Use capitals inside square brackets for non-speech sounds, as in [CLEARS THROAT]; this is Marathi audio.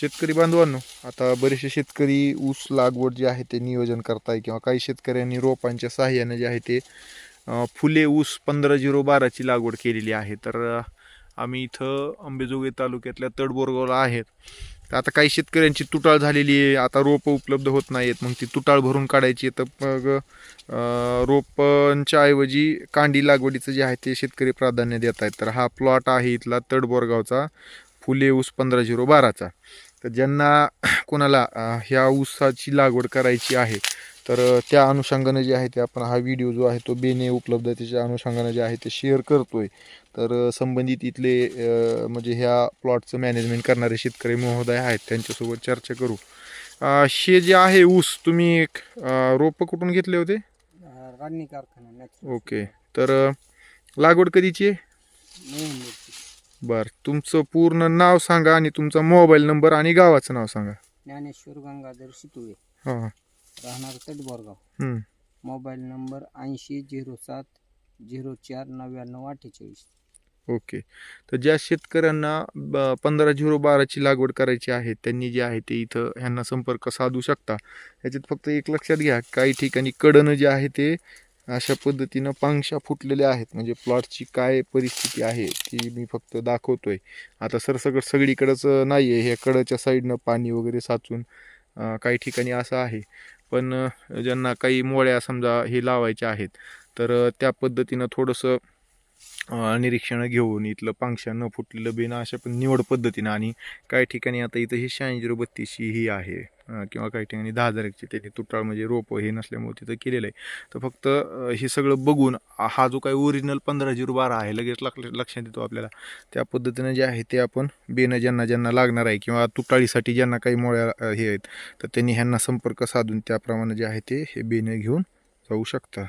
शेतकरी बांधवांनो आता बरेचसे शेतकरी ऊस लागवड जे आहे ते नियोजन करताय किंवा काही शेतकऱ्यांनी रोपांच्या सहाय्याने जे आहे ते फुले ऊस पंधरा झिरो बाराची लागवड केलेली आहे. तर आम्ही इथं अंबेजोगाई तालुक्यातल्या तडबोरगावला आहेत. तर आता काही शेतकऱ्यांची तुटाळ झालेली आहे. आता रोपं उपलब्ध होत नाहीत मग ती तुटाळ भरून काढायची तर मग रोपांच्या ऐवजी कांडी लागवडीचं जे आहे ते शेतकरी प्राधान्य देत आहेत तर हा प्लॉट आहे इथला तडबोरगावचा फुले ऊस पंधरा झिरो बाराचा. तर ज्यांना [CLEARS THROAT] कोणाला ह्या ऊसाची लागवड करायची आहे तर त्या अनुषंगानं जे आहे ते आपण हा व्हिडिओ जो आहे तो बेने उपलब्धतेच्या अनुषंगानं जे आहे ते शेअर करतोय. तर संबंधित इथले म्हणजे ह्या प्लॉटचं मॅनेजमेंट करणारे शेतकरी महोदय आहेत त्यांच्यासोबत चर्चा करू. हे जे आहे ऊस तुम्ही अं, रोपं कुठून घेतले होते? कारखाना ओके. तर लागवड कधीची आहे? बरं तुमचं पूर्ण नाव सांगा आणि तुमचा मोबाईल नंबर आणि गावाचं नाव सांगा. ज्ञानेश्वर गंगाधर शितुळे. हां राहणार तटबोरगाव. हम्म. मोबाईल नंबर ऐंशी झिरो सात झिरो चार नव्याण्णव अठ्ठेचाळीस. ओके. तर ज्या शेतकऱ्यांना ब- पंधरा झिरो बाराची लागवड करायची आहे त्यांनी जे आहे ते इथं ह्यांना संपर्क साधू शकता. ह्याच्यात फक्त एक लक्षात घ्या काही ठिकाणी कडनं जे आहे ते अशा पद्धतीनं पांगशा फुटलेल्या आहेत. म्हणजे प्लॉटची काय परिस्थिती आहे ती मी फक्त दाखवतोय. आता सरसकट सगळीकडंच नाही आहे ह्या कडच्या साईडनं पाणी वगैरे साचून काही ठिकाणी असं आहे. पण ज्यांना काही मोळ्या समजा हे लावायच्या आहेत तर त्या पद्धतीनं थोडंसं निरीक्षणं घेऊन इथलं पांगशा न फुटलेलं बेन अशा पण निवड पद्धतीनं आणि काही ठिकाणी आता इथं ही शहाऐंशी बत्तीसशी ही आहे. किंवा काही ठिकाणी दहा हजार एकची त्यांनी तुटाळ म्हणजे रोपं हे नसल्यामुळे तिथं केलेलं आहे. तर फक्त हे सगळं बघून हा जो काही ओरिजिनल पंधरा झिरो बारा आहे लगेच लक्ष लक्षात येतो आपल्याला. त्या पद्धतीनं जे आहे ते आपण बेनं ज्यांना ज्यांना लागणार आहे किंवा तुटाळीसाठी ज्यांना काही मोळ्या हे आहेत तर त्यांनी ह्यांना संपर्क साधून त्याप्रमाणे जे आहे ते हे बेनं घेऊन जाऊ शकता.